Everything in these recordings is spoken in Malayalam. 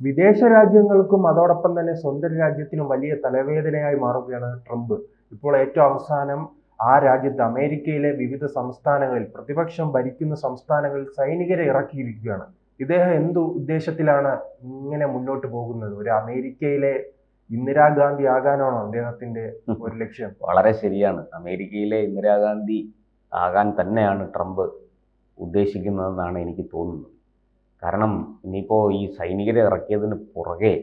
വിദേശ രാജ്യങ്ങൾക്കും അതോടൊപ്പം തന്നെ സ്വന്തം രാജ്യത്തിനും വലിയ തലവേദനയായി മാറുകയാണ് ട്രംപ്. ഇപ്പോൾ ഏറ്റവും അവസാനം ആ രാജ്യത്ത് അമേരിക്കയിലെ വിവിധ സംസ്ഥാനങ്ങളിൽ പ്രതിപക്ഷം ഭരിക്കുന്ന സംസ്ഥാനങ്ങളിൽ സൈനികരെ ഇറക്കിയിരിക്കുകയാണ്. ഇദ്ദേഹം എന്തു ഉദ്ദേശത്തിലാണ് ഇങ്ങനെ മുന്നോട്ട് പോകുന്നത്? ഒരു അമേരിക്കയിലെ ഇന്ദിരാഗാന്ധി ആകാനാണോ അദ്ദേഹത്തിന്റെ ഒരു ലക്ഷ്യം? വളരെ ശരിയാണ്. അമേരിക്കയിലെ ഇന്ദിരാഗാന്ധി ആകാൻ തന്നെയാണ് ട്രംപ് ഉദ്ദേശിക്കുന്നതെന്നാണ് എനിക്ക് തോന്നുന്നത്. കാരണം ഇനിയിപ്പോൾ ഈ സൈനികരെ ഇറക്കിയതിന് പുറകെ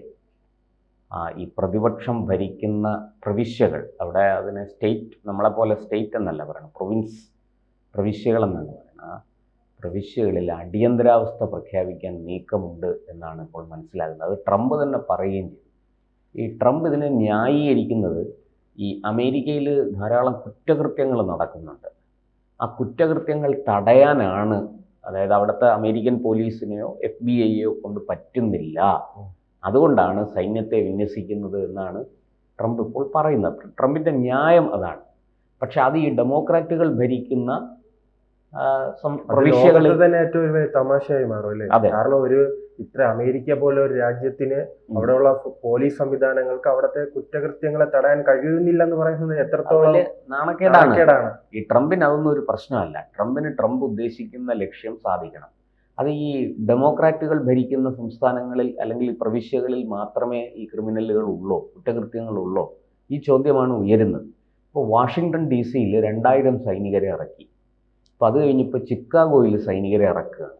ഈ പ്രതിപക്ഷം ഭരിക്കുന്ന പ്രവിശ്യകൾ അവിടെ അതിന് സ്റ്റേറ്റ് നമ്മളെപ്പോലെ സ്റ്റേറ്റ് എന്നല്ല പറയണം പ്രൊവിൻസ് പ്രവിശ്യകൾ എന്നാണ് പറയുന്നത്. ആ പ്രവിശ്യകളിൽ അടിയന്തരാവസ്ഥ പ്രഖ്യാപിക്കാൻ നീക്കമുണ്ട് എന്നാണ് ഇപ്പോൾ മനസ്സിലാകുന്നത്. അത് ട്രംപ് തന്നെ പറയുകയും ചെയ്തു. ഈ ട്രംപ് ഇതിനെ ന്യായീകരിക്കുന്നത് ഈ അമേരിക്കയിൽ ധാരാളം കുറ്റകൃത്യങ്ങൾ നടക്കുന്നുണ്ട്. ആ കുറ്റകൃത്യങ്ങൾ തടയാനാണ് അതായത് അവിടുത്തെ അമേരിക്കൻ പോലീസിനെയോ എഫ് ബി ഐയോ കൊണ്ട് പറ്റുന്നില്ല. അതുകൊണ്ടാണ് സൈന്യത്തെ വിന്യസിക്കുന്നത് എന്നാണ് ട്രംപ് ഇപ്പോൾ പറയുന്നത്. ട്രംപിന്റെ ന്യായം അതാണ്. പക്ഷെ അത് ഈ ഡെമോക്രാറ്റുകൾ ഭരിക്കുന്ന പ്രവിശ്യകളിൽ തന്നെ ഏറ്റവും തമാശയായി മാറും അല്ലേ? കാരണം ഒരു ഇത്ര അമേരിക്ക പോലെ ഒരു രാജ്യത്തിന്. അവിടെയുള്ള പോലീസ് സംവിധാനങ്ങൾക്ക് അവിടുത്തെ കുറ്റകൃത്യങ്ങളെ തടയാൻ കഴിയുന്നില്ല എന്ന് പറയുന്നത് എത്രത്തോളം നാണക്കേടാണ്. ഈ ട്രംപിന് അതൊന്നും ഒരു പ്രശ്നമല്ല. ട്രംപിന് ട്രംപ് ഉദ്ദേശിക്കുന്ന ലക്ഷ്യം സാധിക്കണം. അത് ഈ ഡെമോക്രാറ്റുകൾ ഭരിക്കുന്ന സംസ്ഥാനങ്ങളിൽ അല്ലെങ്കിൽ പ്രവിശ്യകളിൽ മാത്രമേ ഈ ക്രിമിനലുകൾ ഉള്ളോ കുറ്റകൃത്യങ്ങൾ ഉള്ളോ? ഈ ചോദ്യമാണ് ഉയരുന്നത്. ഇപ്പോൾ വാഷിങ്ടൺ ഡി സിയിൽ രണ്ടായിരം സൈനികരെ ഇറക്കി അപ്പോൾ അത് കഴിഞ്ഞിപ്പോൾ ചിക്കാഗോയിൽ സൈനികരെ ഇറക്കുകയാണ്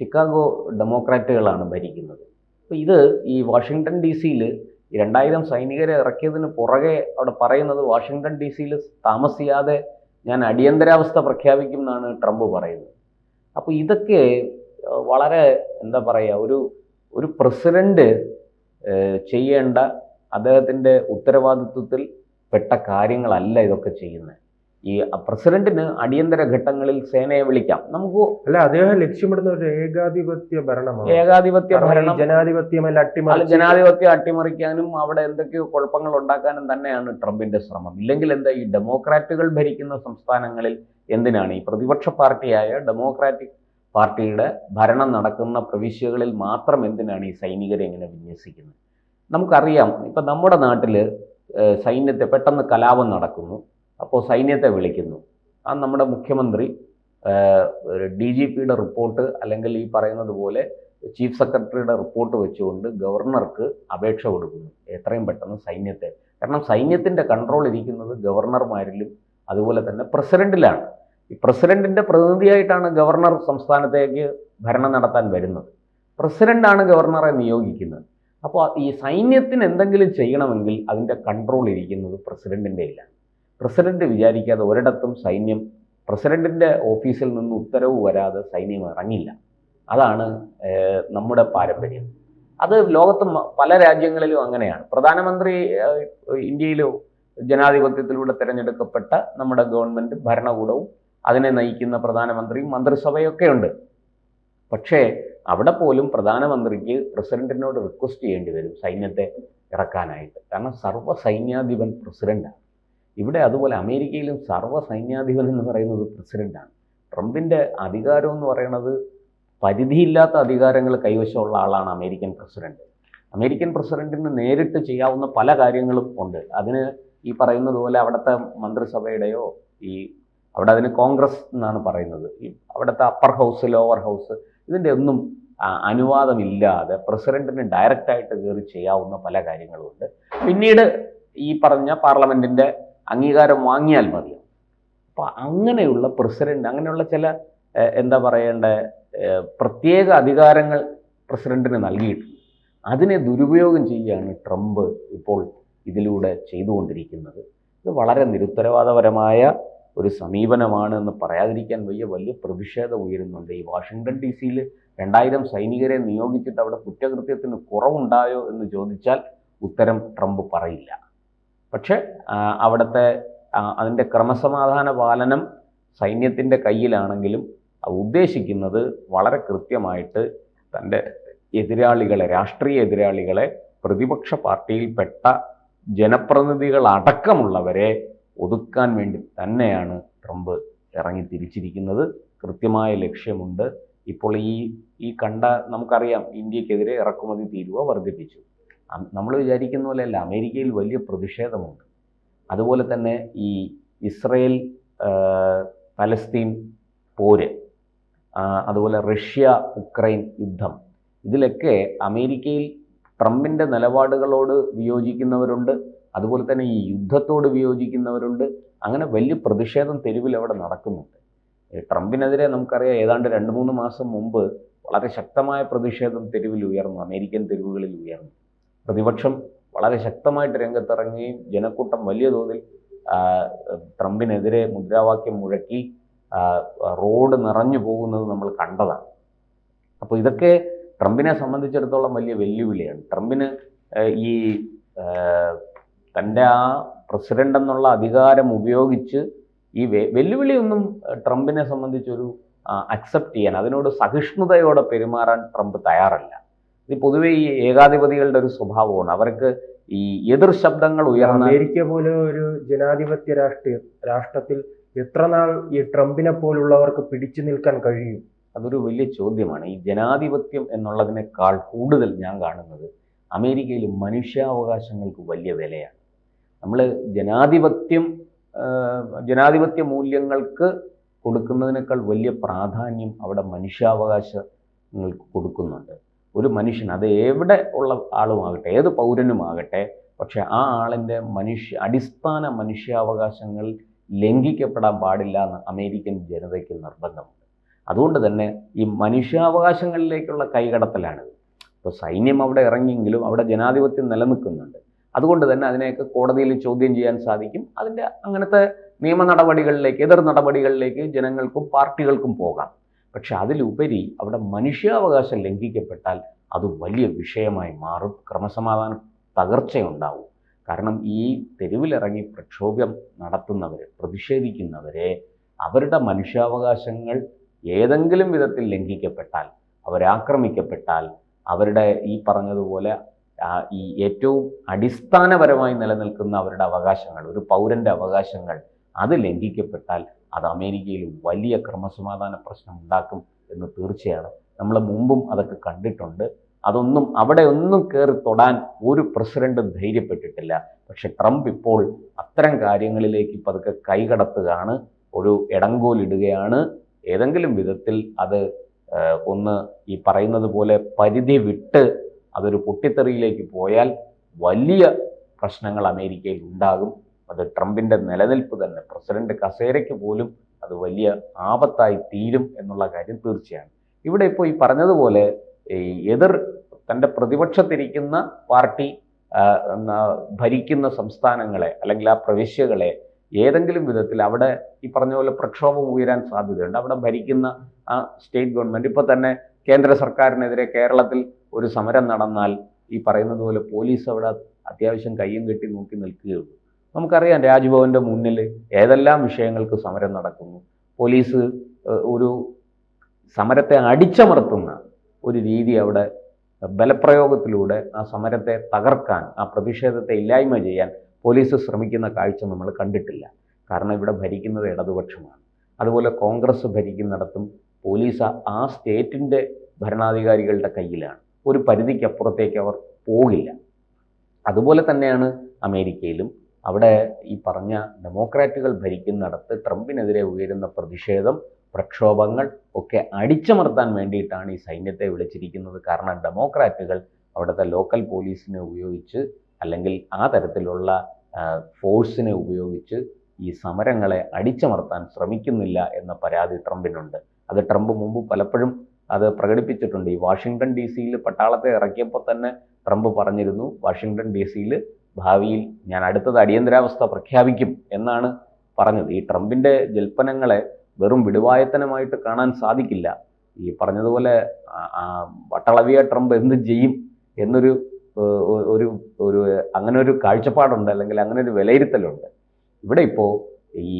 ചിക്കാഗോ ഡെമോക്രാറ്റുകളാണ് ഭരിക്കുന്നത്. അപ്പോൾ ഇത് ഈ വാഷിങ്ടൺ ഡി സിയിൽ രണ്ടായിരം സൈനികരെ ഇറക്കിയതിന് പുറകെ അവിടെ പറയുന്നത് വാഷിങ്ടൺ ഡി സിയിൽ താമസിയാതെ ഞാൻ അടിയന്തരാവസ്ഥ പ്രഖ്യാപിക്കും എന്നാണ് ട്രംപ് പറയുന്നത്. അപ്പോൾ ഇതൊക്കെ വളരെ എന്താ പറയുക ഒരു ഒരു പ്രസിഡന്റ് ചെയ്യേണ്ട അദ്ദേഹത്തിന്റെ ഉത്തരവാദിത്വത്തിൽ പെട്ട കാര്യങ്ങളല്ല ഇതൊക്കെ ചെയ്യുന്നത്. ഈ പ്രസിഡന്റിന് അടിയന്തര ഘട്ടങ്ങളിൽ സേനയെ വിളിക്കാം. നമുക്ക് അല്ല അദ്ദേഹം ലക്ഷ്യമിടുന്ന ഒരു ഏകാധിപത്യ ഭരണമാണ്. ഏകാധിപത്യ ഭരണം. ജനാധിപത്യമല്ല അട്ടിമറി ജനാധിപത്യം അട്ടിമറിക്കാനും അവിടെ എന്തൊക്കെയോ കുഴപ്പങ്ങൾ ഉണ്ടാക്കാനും തന്നെയാണ് ട്രംപിന്റെ ശ്രമം. ഇല്ലെങ്കിൽ എന്താ ഈ ഡെമോക്രാറ്റുകൾ ഭരിക്കുന്ന സംസ്ഥാനങ്ങളിൽ എന്തിനാണ്? ഈ പ്രതിപക്ഷ പാർട്ടിയായ ഡെമോക്രാറ്റിക് പാർട്ടിയുടെ ഭരണം നടക്കുന്ന പ്രവിശ്യകളിൽ മാത്രം എന്തിനാണ് ഈ സൈനികരെ ഇങ്ങനെ വിന്യസിക്കുന്നത്? നമുക്കറിയാം ഇപ്പം നമ്മുടെ നാട്ടിൽ സൈന്യത്തെ പെട്ടെന്ന് കലാപം നടക്കുന്നു. അപ്പോൾ സൈന്യത്തെ വിളിക്കുന്നു. ആ നമ്മുടെ മുഖ്യമന്ത്രി ഡി ജി പിയുടെ റിപ്പോർട്ട് അല്ലെങ്കിൽ ഈ പറയുന്നത് പോലെ ചീഫ് സെക്രട്ടറിയുടെ റിപ്പോർട്ട് വെച്ചുകൊണ്ട് ഗവർണർക്ക് അപേക്ഷ കൊടുക്കുന്നു. എത്രയും പെട്ടെന്ന് സൈന്യത്തെ. കാരണം സൈന്യത്തിന്റെ കൺട്രോൾ ഇരിക്കുന്നത് ഗവർണർമാരിലും അതുപോലെ തന്നെ പ്രസിഡന്റിലാണ്. ഈ പ്രസിഡന്റിന്റെ പ്രതിനിധിയായിട്ടാണ് ഗവർണർ സംസ്ഥാനത്തേക്ക് ഭരണം നടത്താൻ വരുന്നത്. പ്രസിഡന്റാണ് ഗവർണറെ നിയോഗിക്കുന്നത്. അപ്പോൾ ഈ സൈന്യത്തിന് എന്തെങ്കിലും ചെയ്യണമെങ്കിൽ അതിന്റെ കൺട്രോൾ ഇരിക്കുന്നത് പ്രസിഡന്റിന്റെ പ്രസിഡന്റ് വിചാരിക്കാതെ ഒരിടത്തും സൈന്യം പ്രസിഡന്റിന്റെ ഓഫീസിൽ നിന്ന് ഉത്തരവ് വരാതെ സൈന്യം ഇറങ്ങില്ല. അതാണ് നമ്മുടെ പാരമ്പര്യം. അത് ലോകത്ത് പല രാജ്യങ്ങളിലും അങ്ങനെയാണ്. പ്രധാനമന്ത്രി ഇന്ത്യയിലോ ജനാധിപത്യത്തിലൂടെ തിരഞ്ഞെടുക്കപ്പെട്ട നമ്മുടെ ഗവൺമെന്റ് ഭരണകൂടവും അതിനെ നയിക്കുന്ന പ്രധാനമന്ത്രിയും മന്ത്രിസഭയൊക്കെ ഉണ്ട് പക്ഷേ അവിടെ പോലും പ്രധാനമന്ത്രിക്ക് പ്രസിഡന്റിനോട് റിക്വസ്റ്റ് ചെയ്യേണ്ടി വരും സൈന്യത്തെ ഇറക്കാനായിട്ട്. കാരണം സർവ സൈന്യാധിപൻ പ്രസിഡന്റാണ്. ഇവിടെ അതുപോലെ അമേരിക്കയിലും സർവ സൈന്യാധിപൻ എന്ന് പറയുന്നത് പ്രസിഡന്റാണ്. ട്രംപിന്റെ അധികാരം എന്ന് പറയുന്നത് പരിധിയില്ലാത്ത അധികാരങ്ങൾ കൈവശമുള്ള ആളാണ് അമേരിക്കൻ പ്രസിഡന്റ്. അമേരിക്കൻ പ്രസിഡന്റിന് നേരിട്ട് ചെയ്യാവുന്ന പല കാര്യങ്ങളും ഉണ്ട്. അതിന് ഈ പറയുന്നത് പോലെ അവിടുത്തെ മന്ത്രിസഭയുടെയോ ഈ അവിടെ അതിന് കോൺഗ്രസ് എന്നാണ് പറയുന്നത്. ഈ അവിടുത്തെ അപ്പർ ഹൗസ് ലോവർ ഹൗസ് ഇതിന്റെ ഒന്നും അനുവാദമില്ലാതെ പ്രസിഡന്റിന് ഡയറക്റ്റായിട്ട് കയറി ചെയ്യാവുന്ന പല കാര്യങ്ങളുമുണ്ട് പിന്നീട് ഈ പറഞ്ഞ പാർലമെന്റിന്റെ അംഗീകാരം വാങ്ങിയാൽ മതി. അപ്പോൾ അങ്ങനെയുള്ള പ്രസിഡന്റ് അങ്ങനെയുള്ള ചില എന്താ പറയേണ്ട പ്രത്യേക അധികാരങ്ങൾ പ്രസിഡന്റിന് നൽകിയിട്ടുണ്ട്. അതിനെ ദുരുപയോഗം ചെയ്യുകയാണ് ട്രംപ് ഇപ്പോൾ ഇതിലൂടെ ചെയ്തുകൊണ്ടിരിക്കുന്നത്. ഇത് വളരെ നിരുത്തരവാദപരമായ ഒരു സമീപനമാണ് എന്ന് പറയാതിരിക്കാൻ വയ്യ. വലിയ പ്രതിഷേധം ഉയരുന്നുണ്ട്. ഈ വാഷിങ്ടൺ ഡി സിയിൽ രണ്ടായിരം സൈനികരെ നിയോഗിച്ചിട്ട് അവിടെ കുറ്റകൃത്യത്തിന് കുറവുണ്ടായോ എന്ന് ചോദിച്ചാൽ ഉത്തരം ട്രംപ് പറയില്ല. പക്ഷേ അവിടുത്തെ അതിന്റെ ക്രമസമാധാന പാലനം സൈന്യത്തിന്റെ കയ്യിലാണെങ്കിലും ഉദ്ദേശിക്കുന്നത് വളരെ കൃത്യമായിട്ട് തന്റെ എതിരാളികളെ രാഷ്ട്രീയ എതിരാളികളെ പ്രതിപക്ഷ പാർട്ടിയിൽപ്പെട്ട ജനപ്രതിനിധികളടക്കമുള്ളവരെ ഒതുക്കാൻ വേണ്ടി തന്നെയാണ് ട്രംപ് ഇറങ്ങി തിരിച്ചിരിക്കുന്നത് കൃത്യമായ ലക്ഷ്യമുണ്ട്. ഇപ്പോൾ ഈ ഈ കണ്ട നമുക്കറിയാം ഇന്ത്യക്കെതിരെ ഇറക്കുമതി തീരുവ വർദ്ധിപ്പിച്ചു. നമ്മൾ വിചാരിക്കുന്ന പോലെയല്ല. അമേരിക്കയിൽ വലിയ പ്രതിഷേധമുണ്ട്. അതുപോലെ തന്നെ ഈ ഇസ്രയേൽ പലസ്തീൻ പോര് അതുപോലെ റഷ്യ ഉക്രൈൻ യുദ്ധം ഇതിലൊക്കെ അമേരിക്കയിൽ ട്രംപിന്റെ നിലപാടുകളോട് വിയോജിക്കുന്നവരുണ്ട്. അതുപോലെ തന്നെ ഈ യുദ്ധത്തോട് വിയോജിക്കുന്നവരുണ്ട്. അങ്ങനെ വലിയ പ്രതിഷേധം തെരുവിൽ അവിടെ നടക്കുന്നുണ്ട്. ട്രംപിനെതിരെ നമുക്കറിയാം ഏതാണ്ട് രണ്ട് മൂന്ന് മാസം മുമ്പ് വളരെ ശക്തമായ പ്രതിഷേധം തെരുവിൽ ഉയർന്നു. അമേരിക്കൻ തെരുവുകളിൽ ഉയർന്നു. പ്രതിപക്ഷം വളരെ ശക്തമായിട്ട് രംഗത്തിറങ്ങുകയും ജനക്കൂട്ടം വലിയ തോതിൽ ട്രംപിനെതിരെ മുദ്രാവാക്യം മുഴക്കി റോഡ് നിറഞ്ഞു പോകുന്നത് നമ്മൾ കണ്ടതാണ്. അപ്പോൾ ഇതൊക്കെ ട്രംപിനെ സംബന്ധിച്ചിടത്തോളം വലിയ വെല്ലുവിളിയാണ്. ട്രംപിന് ഈ തന്റെ ആ പ്രസിഡന്റ് എന്നുള്ള അധികാരം ഉപയോഗിച്ച് ഈ വെല്ലുവിളിയൊന്നും ട്രംപിനെ സംബന്ധിച്ചൊരു അക്സെപ്റ്റ് ചെയ്യാൻ അതിനോട് സഹിഷ്ണുതയോടെ പെരുമാറാൻ ട്രംപ് തയ്യാറല്ല. ഇത് പൊതുവേ ഈ ഏകാധിപതികളുടെ ഒരു സ്വഭാവമാണ്. അവർക്ക് ഈ എതിർ ശബ്ദങ്ങൾ ഉയർന്ന അമേരിക്ക പോലെ ഒരു ജനാധിപത്യ രാഷ്ട്രീയ രാഷ്ട്രത്തിൽ എത്ര നാൾ ഈ ട്രംപിനെ പോലുള്ളവർക്ക് പിടിച്ചു നിൽക്കാൻ കഴിയും? അതൊരു വലിയ ചോദ്യമാണ്. ഈ ജനാധിപത്യം എന്നുള്ളതിനേക്കാൾ കൂടുതൽ ഞാൻ കാണുന്നത് അമേരിക്കയിൽ മനുഷ്യാവകാശങ്ങൾക്ക് വലിയ വിലയാണ്. നമ്മൾ ജനാധിപത്യം ജനാധിപത്യ മൂല്യങ്ങൾക്ക് കൊടുക്കുന്നതിനേക്കാൾ വലിയ പ്രാധാന്യം അവിടെ മനുഷ്യാവകാശങ്ങൾക്ക് കൊടുക്കുന്നുണ്ട്. ഒരു മനുഷ്യൻ അത് എവിടെ ഉള്ള ആളുമാകട്ടെ ഏത് പൗരനുമാകട്ടെ പക്ഷെ ആ ആളിന്റെ മനുഷ്യ അടിസ്ഥാന മനുഷ്യാവകാശങ്ങൾ ലംഘിക്കപ്പെടാൻ പാടില്ല എന്ന് അമേരിക്കൻ ജനതയ്ക്ക് നിർബന്ധമുണ്ട്. അതുകൊണ്ട് തന്നെ ഈ മനുഷ്യാവകാശങ്ങളിലേക്കുള്ള കൈകടത്തലാണിത്. ഇപ്പോൾ സൈന്യം അവിടെ ഇറങ്ങിയെങ്കിലും അവിടെ ജനാധിപത്യം നിലനിൽക്കുന്നുണ്ട്. അതുകൊണ്ട് തന്നെ അതിനെയൊക്കെ കോടതിയിൽ ചോദ്യം ചെയ്യാൻ സാധിക്കും. അതിന്റെ അങ്ങനത്തെ നിയമ നടപടികളിലേക്ക് എതിർ നടപടികളിലേക്ക് ജനങ്ങൾക്കും പാർട്ടികൾക്കും പോകാം. പക്ഷെ അതിലുപരി അവിടെ മനുഷ്യാവകാശം ലംഘിക്കപ്പെട്ടാൽ അത് വലിയ വിഷയമായി മാറും ക്രമസമാധാന തകർച്ചയുണ്ടാവും. കാരണം ഈ തെരുവിലിറങ്ങി പ്രക്ഷോഭം നടത്തുന്നവർ പ്രതിഷേധിക്കുന്നവരെ അവരുടെ മനുഷ്യാവകാശങ്ങൾ ഏതെങ്കിലും വിധത്തിൽ ലംഘിക്കപ്പെട്ടാൽ അവരാക്രമിക്കപ്പെട്ടാൽ അവരുടെ ഈ പറഞ്ഞതുപോലെ ഈ ഏറ്റവും അടിസ്ഥാനപരമായി നിലനിൽക്കുന്ന അവരുടെ അവകാശങ്ങൾ ഒരു പൗരന്റെ അവകാശങ്ങൾ അത് ലംഘിക്കപ്പെട്ടാൽ അത് അമേരിക്കയിൽ വലിയ ക്രമസമാധാന പ്രശ്നം ഉണ്ടാക്കും എന്ന് തീർച്ചയാണ്. നമ്മൾ മുമ്പും അതൊക്കെ കണ്ടിട്ടുണ്ട്. അതൊന്നും അവിടെ ഒന്നും കയറി തൊടാൻ ഒരു പ്രസിഡന്റും ധൈര്യപ്പെട്ടിട്ടില്ല. പക്ഷെ ട്രംപ് ഇപ്പോൾ അത്തരം കാര്യങ്ങളിലേക്ക് പതുക്കെ കൈകടത്തുകയാണ്. ഒരു ഇടങ്കോലിടുകയാണ്. ഏതെങ്കിലും വിധത്തിൽ അത് ഒന്ന് ഈ പറയുന്നത് പോലെ പരിധി വിട്ട് അതൊരു പൊട്ടിത്തെറിയിലേക്ക് പോയാൽ വലിയ പ്രശ്നങ്ങൾ അമേരിക്കയിൽ ഉണ്ടാകും. അത് ട്രംപിന്റെ നിലനിൽപ്പ് തന്നെ. പ്രസിഡന്റ് കസേരയ്ക്ക് പോലും അത് വലിയ ആപത്തായി തീരും എന്നുള്ള കാര്യം തീർച്ചയാണ്. ഇവിടെ ഇപ്പോൾ ഈ പറഞ്ഞതുപോലെ ഈ എതിർ തന്റെ പ്രതിപക്ഷത്തിരിക്കുന്ന പാർട്ടി ഭരിക്കുന്ന സംസ്ഥാനങ്ങളെ അല്ലെങ്കിൽ ആ പ്രവിശ്യകളെ ഏതെങ്കിലും വിധത്തിൽ അവിടെ ഈ പറഞ്ഞ പോലെ പ്രക്ഷോഭം ഉയരാൻ സാധ്യതയുണ്ട്. അവിടെ ഭരിക്കുന്ന ആ സ്റ്റേറ്റ് ഗവൺമെന്റ് ഇപ്പോൾ തന്നെ കേന്ദ്ര സർക്കാരിനെതിരെ കേരളത്തിൽ ഒരു സമരം നടന്നാൽ ഈ പറയുന്നത് പോലെ പോലീസ് അവിടെ അത്യാവശ്യം കയ്യും കെട്ടി നോക്കി നിൽക്കുകയുള്ളൂ. നമുക്കറിയാം രാജ്ഭവന്റെ മുന്നിൽ ഏതെല്ലാം വിഷയങ്ങൾക്ക് സമരം നടക്കുന്നു. പോലീസ് ഒരു സമരത്തെ അടിച്ചമർത്തുന്ന ഒരു രീതി അവിടെ ബലപ്രയോഗത്തിലൂടെ ആ സമരത്തെ തകർക്കാൻ ആ പ്രതിഷേധത്തെ ഇല്ലായ്മ ചെയ്യാൻ പോലീസ് ശ്രമിക്കുന്ന കാഴ്ച നമ്മൾ കണ്ടിട്ടില്ല. കാരണം ഇവിടെ ഭരിക്കുന്നത് ഇടതുപക്ഷമാണ്. അതുപോലെ കോൺഗ്രസ് ഭരിക്കുന്നിടത്തും പോലീസ് ആ സ്റ്റേറ്റിന്റെ ഭരണാധികാരികളുടെ കയ്യിലാണ്. ഒരു പരിധിക്കപ്പുറത്തേക്ക് അവർ പോകില്ല. അതുപോലെ തന്നെയാണ് അമേരിക്കയിലും അവിടെ ഈ പറഞ്ഞ ഡെമോക്രാറ്റുകൾ ഭരിക്കുന്നിടത്ത് ട്രംപിനെതിരെ ഉയരുന്ന പ്രതിഷേധം പ്രക്ഷോഭങ്ങൾ ഒക്കെ അടിച്ചമർത്താൻ വേണ്ടിയിട്ടാണ് ഈ സൈന്യത്തെ വിളിച്ചിരിക്കുന്നത്. കാരണം ഡെമോക്രാറ്റുകൾ അവിടുത്തെ ലോക്കൽ പോലീസിനെ ഉപയോഗിച്ച് അല്ലെങ്കിൽ ആ തരത്തിലുള്ള ഫോഴ്സിനെ ഉപയോഗിച്ച് ഈ സമരങ്ങളെ അടിച്ചമർത്താൻ ശ്രമിക്കുന്നില്ല എന്ന പരാതി ട്രംപിനുണ്ട്. അത് ട്രംപ് മുമ്പ് പലപ്പോഴും അത് പ്രകടിപ്പിച്ചിട്ടുണ്ട്. ഈ വാഷിങ്ടൺ ഡി സിയിൽ പട്ടാളത്തെ ഇറക്കിയപ്പോൾ തന്നെ ട്രംപ് പറഞ്ഞിരുന്നു വാഷിങ്ടൺ ഡി സിയിൽ ഭാവിയിൽ ഞാൻ അടുത്തത് അടിയന്തരാവസ്ഥ പ്രഖ്യാപിക്കും എന്നാണ് പറഞ്ഞത്. ഈ ട്രംപിന്റെ ജൽപ്പനങ്ങളെ വെറും വിടുവായത്തനമായിട്ട് കാണാൻ സാധിക്കില്ല. ഈ പറഞ്ഞതുപോലെ വട്ടളവിയ ട്രംപ് എന്ത് ചെയ്യും എന്നൊരു ഒരു ഒരു അങ്ങനെ ഒരു കാഴ്ചപ്പാടുണ്ട് അല്ലെങ്കിൽ അങ്ങനെ ഒരു വിലയിരുത്തലുണ്ട്. ഇവിടെ ഇപ്പോൾ ഈ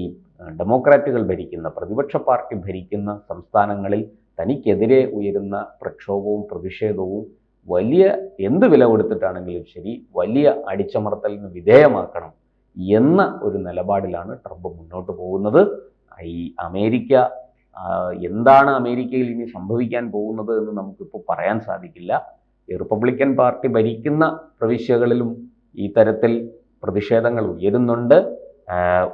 ഡെമോക്രാറ്റുകൾ ഭരിക്കുന്ന പ്രതിപക്ഷ പാർട്ടി ഭരിക്കുന്ന സംസ്ഥാനങ്ങളിൽ തനിക്കെതിരെ ഉയരുന്ന പ്രക്ഷോഭവും പ്രതിഷേധവും വലിയ എന്ത് വില കൊടുത്തിട്ടാണെങ്കിലും ശരി വലിയ അടിച്ചമർത്തലിന് വിധേയമാക്കണം എന്ന ഒരു നിലപാടിലാണ് ട്രംപ് മുന്നോട്ട് പോകുന്നത്. ഈ അമേരിക്ക എന്താണ് അമേരിക്കയിൽ ഇനി സംഭവിക്കാൻ പോകുന്നത് എന്ന് നമുക്കിപ്പോൾ പറയാൻ സാധിക്കില്ല. റിപ്പബ്ലിക്കൻ പാർട്ടി ഭരിക്കുന്ന പ്രവിശ്യകളിലും ഈ തരത്തിൽ പ്രതിഷേധങ്ങൾ ഉയരുന്നുണ്ട്.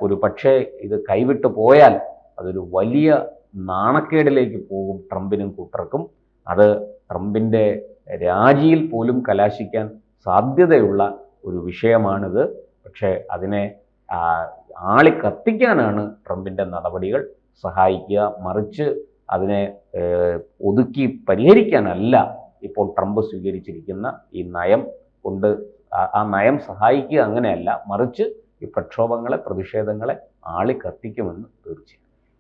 ഒരു പക്ഷേ ഇത് കൈവിട്ടു പോയാൽ അതൊരു വലിയ നാണക്കേടിലേക്ക് പോകും ട്രംപിനും കൂട്ടർക്കും. അത് ട്രംപിന്റെ രാജിയിൽ പോലും കലാശിക്കാൻ സാധ്യതയുള്ള ഒരു വിഷയമാണിത്. പക്ഷേ അതിനെ ആളി കത്തിക്കാനാണ് ട്രംപിന്റെ നടപടികൾ സഹായിക്കുക. മറിച്ച് അതിനെ ഒതുക്കി പരിഹരിക്കാനല്ല ഇപ്പോൾ ട്രംപ് സ്വീകരിച്ചിരിക്കുന്ന ഈ നയം കൊണ്ട് ആ- നയം സഹായിക്കുക അങ്ങനെയല്ല. മറിച്ച് ഈ പ്രക്ഷോഭങ്ങളെ പ്രതിഷേധങ്ങളെ ആളി കത്തിക്കുമെന്ന് തീർച്ചയായും.